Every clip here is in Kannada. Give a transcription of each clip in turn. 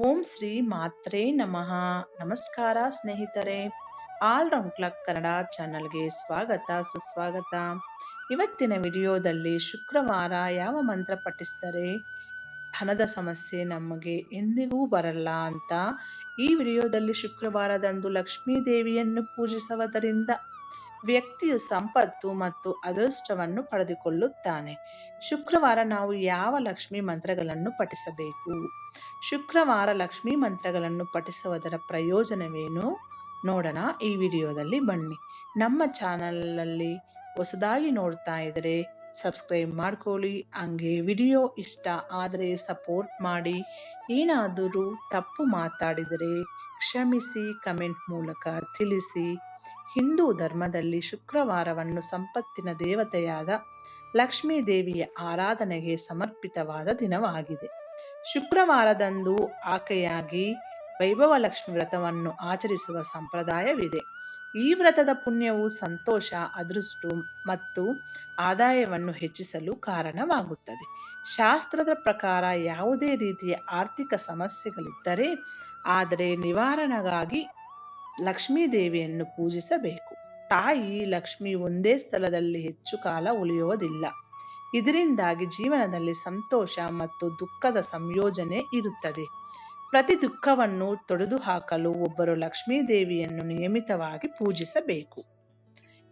ಓಂ ಶ್ರೀ ಮಾತ್ರೇ ನಮಃ. ನಮಸ್ಕಾರ ಸ್ನೇಹಿತರೆ. ಆಲ್ ರೌಂಡ್ ಕ್ಲಕ್ ಕನ್ನಡ ಚಾನಲ್ಗೆ ಸ್ವಾಗತ, ಸುಸ್ವಾಗತ. ಇವತ್ತಿನ ವಿಡಿಯೋದಲ್ಲಿ ಶುಕ್ರವಾರ ಯಾವ ಮಂತ್ರ ಪಠಿಸಿದರೆ ಹಣದ ಸಮಸ್ಯೆ ನಮಗೆ ಎಂದಿಗೂ ಬರಲ್ಲ ಅಂತ ಈ ವಿಡಿಯೋದಲ್ಲಿ ಶುಕ್ರವಾರದಂದು ಲಕ್ಷ್ಮೀ ದೇವಿಯನ್ನು ಪೂಜಿಸುವುದರಿಂದ ವ್ಯಕ್ತಿಯು ಸಂಪತ್ತು ಮತ್ತು ಅದೃಷ್ಟವನ್ನು ಪಡೆದುಕೊಳ್ಳುತ್ತಾನೆ. ಶುಕ್ರವಾರ ನಾವು ಯಾವ ಲಕ್ಷ್ಮಿ ಮಂತ್ರಗಳನ್ನು ಪಠಿಸಬೇಕು? ಶುಕ್ರವಾರ ಲಕ್ಷ್ಮಿ ಮಂತ್ರಗಳನ್ನು ಪಠಿಸುವುದರ ಪ್ರಯೋಜನವೇನು? ನೋಡೋಣ ಈ ವಿಡಿಯೋದಲ್ಲಿ ಬನ್ನಿ. ನಮ್ಮ ಚಾನಲಲ್ಲಿ ಹೊಸದಾಗಿ ನೋಡ್ತಾ ಇದ್ದರೆ ಸಬ್ಸ್ಕ್ರೈಬ್ ಮಾಡ್ಕೊಳ್ಳಿ. ಹಂಗೆ ವಿಡಿಯೋ ಇಷ್ಟ ಆದರೆ ಸಪೋರ್ಟ್ ಮಾಡಿ. ಏನಾದರೂ ತಪ್ಪು ಮಾತಾಡಿದರೆ ಕ್ಷಮಿಸಿ, ಕಮೆಂಟ್ ಮೂಲಕ ತಿಳಿಸಿ. ಹಿಂದೂ ಧರ್ಮದಲ್ಲಿ ಶುಕ್ರವಾರವನ್ನು ಸಂಪತ್ತಿನ ದೇವತೆಯಾದ ಲಕ್ಷ್ಮೀ ದೇವಿಯ ಆರಾಧನೆಗೆ ಸಮರ್ಪಿತವಾದ ದಿನವಾಗಿದೆ. ಶುಕ್ರವಾರದಂದು ಆಕೆಯಾಗಿ ವೈಭವ ಲಕ್ಷ್ಮಿ ವ್ರತವನ್ನು ಆಚರಿಸುವ ಸಂಪ್ರದಾಯವಿದೆ. ಈ ವ್ರತದ ಪುಣ್ಯವು ಸಂತೋಷ, ಅದೃಷ್ಟ ಮತ್ತು ಆದಾಯವನ್ನು ಹೆಚ್ಚಿಸಲು ಕಾರಣವಾಗುತ್ತದೆ. ಶಾಸ್ತ್ರದ ಪ್ರಕಾರ ಯಾವುದೇ ರೀತಿಯ ಆರ್ಥಿಕ ಸಮಸ್ಯೆಗಳಿದ್ದರೆ ಆದರೆ ನಿವಾರಣೆಗಾಗಿ ಲಕ್ಷ್ಮೀ ದೇವಿಯನ್ನು ಪೂಜಿಸಬೇಕು. ತಾಯಿ ಲಕ್ಷ್ಮಿ ಒಂದೇ ಸ್ಥಳದಲ್ಲಿ ಹೆಚ್ಚು ಕಾಲ ಉಳಿಯುವುದಿಲ್ಲ ಇದರಿಂದಾಗಿ ಜೀವನದಲ್ಲಿ ಸಂತೋಷ ಮತ್ತು ದುಃಖದ ಸಂಯೋಜನೆ ಇರುತ್ತದೆ. ಪ್ರತಿ ದುಃಖವನ್ನು ತೊಡೆದು ಹಾಕಲು ಒಬ್ಬರು ಲಕ್ಷ್ಮೀ ದೇವಿಯನ್ನು ನಿಯಮಿತವಾಗಿ ಪೂಜಿಸಬೇಕು.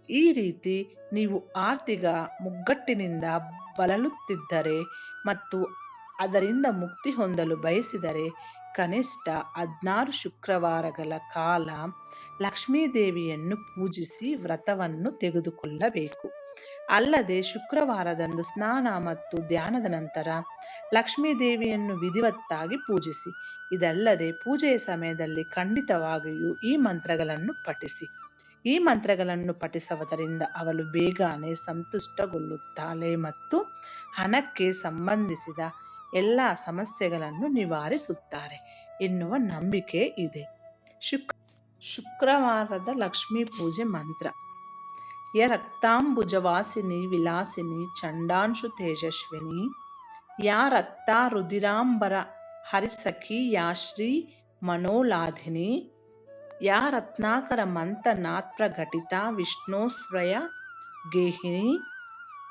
ಈ ರೀತಿ ನೀವು ಆರ್ಥಿಕ ಮುಗ್ಗಟ್ಟಿನಿಂದ ಬಳಲುತ್ತಿದ್ದರೆ ಮತ್ತು ಅದರಿಂದ ಮುಕ್ತಿ ಹೊಂದಲು ಬಯಸಿದರೆ ಕನಿಷ್ಠ ಹದಿನಾರು ಶುಕ್ರವಾರಗಳ ಕಾಲ ಲಕ್ಷ್ಮೀದೇವಿಯನ್ನು ಪೂಜಿಸಿ ವ್ರತವನ್ನು ತೆಗೆದುಕೊಳ್ಳಬೇಕು. ಅಲ್ಲದೆ ಶುಕ್ರವಾರದಂದು ಸ್ನಾನ ಮತ್ತು ಧ್ಯಾನದ ನಂತರ ಲಕ್ಷ್ಮೀದೇವಿಯನ್ನು ವಿಧಿವತ್ತಾಗಿ ಪೂಜಿಸಿ. ಇದಲ್ಲದೆ ಪೂಜೆಯ ಸಮಯದಲ್ಲಿ ಖಂಡಿತವಾಗಿಯೂ ಈ ಮಂತ್ರಗಳನ್ನು ಪಠಿಸಿ. ಈ ಮಂತ್ರಗಳನ್ನು ಪಠಿಸುವುದರಿಂದ ಅವಳು ಬೇಗನೆ ಸಂತುಷ್ಟಗೊಳ್ಳುತ್ತಾಳೆ ಮತ್ತು ಹಣಕ್ಕೆ ಸಂಬಂಧಿಸಿದ ಎಲ್ಲ ಸಮಸ್ಯೆಗಳನ್ನು ನಿವಾರಿಸುತ್ತಾರೆ. ಎನ್ನುವ ನಂಬಿಕೆ ಇದೆ. ಶುಕ್ ಶುಕ್ರವಾರದ ಲಕ್ಷ್ಮೀ ಪೂಜೆ ಮಂತ್ರ. ಯ ರಕ್ತಾಂಬುಜವಾಸಿನಿ ವಿಲಾಸಿನಿ ಚಂಡಾಂಶು ತೇಜಸ್ವಿನಿ ಯಾ ರಕ್ತ ರುದಿರಾಂಬರ ಹರಿಸಖಿ ಯಾ ಶ್ರೀ ಮನೋಲಾಧಿನಿ. ಯಾ ರತ್ನಾಕರ ಮಂತ ನಾತ್ರ ಘಟಿತ ವಿಷ್ಣೋಸ್ವಯ ಗೇಹಿನಿ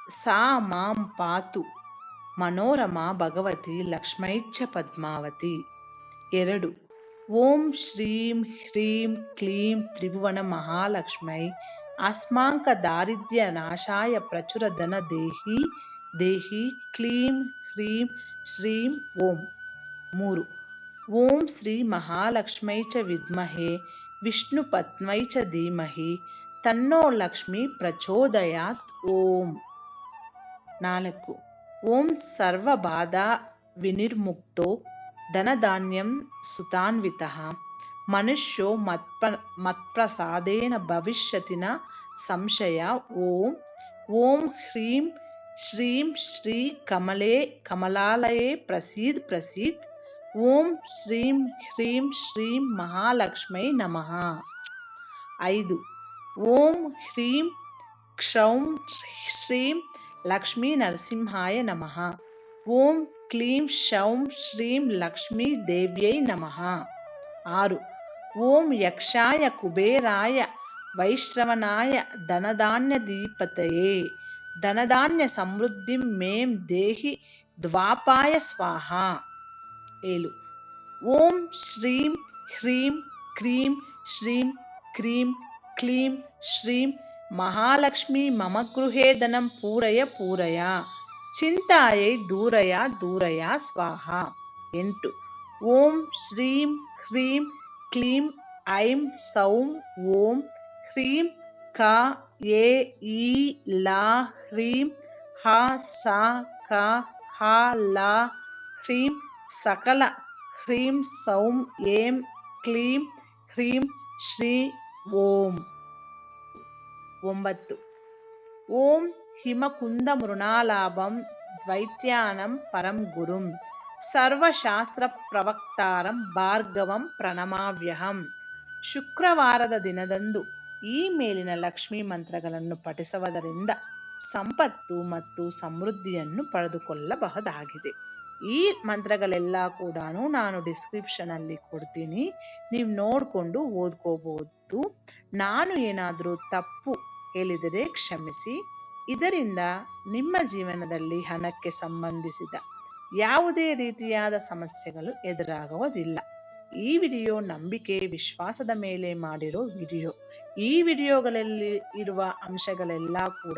ಸಾ ಮಾಂ ಪಾತು ಮನೋರಮಾ ಭಗವತಿ ಲಕ್ಷ್ಮೈಚ್ಛ ಪದ್ಮಾವತಿ ಎರಡು ಓಂ ಶ್ರೀಂ ಹ್ರೀಂ ಕ್ಲೀಂ ತ್ರಿಭುವನ ಮಹಾಲಕ್ಷ್ಮೈ ಅಸ್ಮಾಂಕ ದಾರಿದ್ರ್ಯ ನಾಶಾಯ ಪ್ರಚುರ ಧನ ದೇಹಿ ದೇಹಿ ಕ್ಲೀಂ ಹ್ರೀಂ ಶ್ರೀಂ ಓಂ ಮೂರು ಓಂ ಶ್ರೀ ಮಹಾಲಕ್ಷ್ಮೈ ಚ ವಿದ್ಮಹೆ ವಿಷ್ಣು ಪತ್ಮೈ ಚ ಧೀಮಹಿ ತನ್ನೋ ಲಕ್ಷ್ಮಿ ಪ್ರಚೋದಯಾತ್ ಓಂ ನಾಲ್ಕು ఓం సర్వబాధ వినిర్ముక్తో ధనధాన్యం సుతాన్విత. మనుష్యో మత్ప మత్ప్రసాదేన భవిష్యతిన సంశయ ఓం ఓం హ్రీం శ్రీం శ్రీ కమలే కమలాలయే ప్రసీద్ ప్రసీద్ ఓం శ్రీం హ్రీం శ్రీం మహాలక్ష్మై నమ. ఐదు. ఓం హ్రీం క్షౌం శ్రీం ಲಕ್ಷ್ಮೀ ನರಸಿಂಹಾಯ ನಮಃ ಓಂ ಕ್ಲೀಂ ಶೌಂ ಶ್ರೀಂ ಲಕ್ಷ್ಮೀ ದೇವ್ಯೈ ನಮಃ ಆರು ಓಂ ಯಕ್ಷಾಯ ಕುಬೇರಾಯ ವೈಶ್ರವನಾಯ ಧನಧಾನ್ಯ ದೀಪತೆಯೇ ಧನಧಾನ್ಯ ಸಮೃದ್ಧಿಂ ಮೇಂ ದೇಹಿ ದ್ವಾಪಾಯ ಸ್ವಾಹ ಏಳು ಓಂ ಶ್ರೀಂ ಹ್ರೀಂ ಕ್ರೀಂ ಶ್ರೀಂ ಕ್ರೀಂ ಕ್ಲೀಂ ಶ್ರೀಂ ಮಹಾಲಕ್ಷ್ಮಿ ಮಮ ಗೃಹೇ ಧನಂ ಪೂರಯ ಪೂರಯ ಚಿಂತಾಯೈ ದೂರಯ ದೂರಯ ಸ್ವಾಹ ಎಂಟು ಓಂ ಶ್ರೀಂ ಹ್ರೀಂ ಕ್ಲೀಂ ಐಂ ಸೌಂ ಓಂ ಹ್ರೀಂ ಕ ಎ ಈ ಲಾ ಹ್ರೀಂ ಹ ಸ ಕ ಹ ಲ ಹ್ರೀಂ ಸಕಲ ಹ್ರೀಂ ಸೌಂ ಏಂ ಕ್ಲೀಂ ಹ್ರೀಂ ಶ್ರೀ ಓಂ ಒಂಬತ್ತು. ಓಂ ಹಿಮಕುಂದ ಮೃಣಾಲಾಭಂ ದ್ವೈತ್ಯಾನಂ ಪರಂ ಗುರುಂ ಸರ್ವಶಾಸ್ತ್ರ ಪ್ರವಕ್ತಾರಂ ಭಾರ್ಗವಂ ಪ್ರಣಮಾವ್ಯಹಂ. ಶುಕ್ರವಾರದ ದಿನದಂದು ಈ ಮೇಲಿನ ಲಕ್ಷ್ಮೀ ಮಂತ್ರಗಳನ್ನು ಪಠಿಸುವುದರಿಂದ ಸಂಪತ್ತು ಮತ್ತು ಸಮೃದ್ಧಿಯನ್ನು ಪಡೆದುಕೊಳ್ಳಬಹುದಾಗಿದೆ. ಈ ಮಂತ್ರಗಳೆಲ್ಲ ಕೂಡ ನಾನು ಡಿಸ್ಕ್ರಿಪ್ಷನ್ ಅಲ್ಲಿ ಕೊಡ್ತೀನಿ. ನೀವು ನೋಡ್ಕೊಂಡು ಓದ್ಕೋಬಹುದು ನಾನು ಏನಾದರೂ ತಪ್ಪು ಹೇಳಿದರೆ ಕ್ಷಮಿಸಿ. ಇದರಿಂದ ನಿಮ್ಮ ಜೀವನದಲ್ಲಿ ಹಣಕ್ಕೆ ಸಂಬಂಧಿಸಿದ ಯಾವುದೇ ರೀತಿಯಾದ ಸಮಸ್ಯೆಗಳು ಎದುರಾಗುವುದಿಲ್ಲ. ಈ ವಿಡಿಯೋ ನಂಬಿಕೆ, ವಿಶ್ವಾಸದ ಮೇಲೆ ಮಾಡಿರೋ ವಿಡಿಯೋ. ಈ ವಿಡಿಯೋಗಳಲ್ಲಿ ಇರುವ ಅಂಶಗಳೆಲ್ಲ ಕೂಡ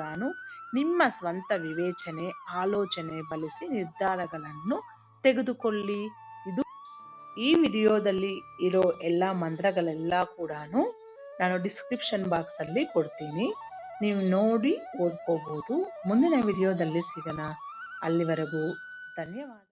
ನಿಮ್ಮ ಸ್ವಂತ ವಿವೇಚನೆ, ಆಲೋಚನೆ ಬಳಸಿ ನಿರ್ಧಾರಗಳನ್ನು ತೆಗೆದುಕೊಳ್ಳಿ. ಇದು ಈ ವಿಡಿಯೋದಲ್ಲಿ ಇರೋ ಎಲ್ಲ ಮಂತ್ರಗಳೆಲ್ಲ ಕೂಡ ನಾನು ಡಿಸ್ಕ್ರಿಪ್ಷನ್ ಬಾಕ್ಸ್ ಅಲ್ಲಿ ಕೊಡ್ತೀನಿ. ನೀವು ನೋಡಿ ಓದ್ಕೋಬಹುದು ಮುಂದಿನ ವಿಡಿಯೋದಲ್ಲಿ ಸಿಗೋಣ. ಅಲ್ಲಿವರೆಗೂ ಧನ್ಯವಾದ.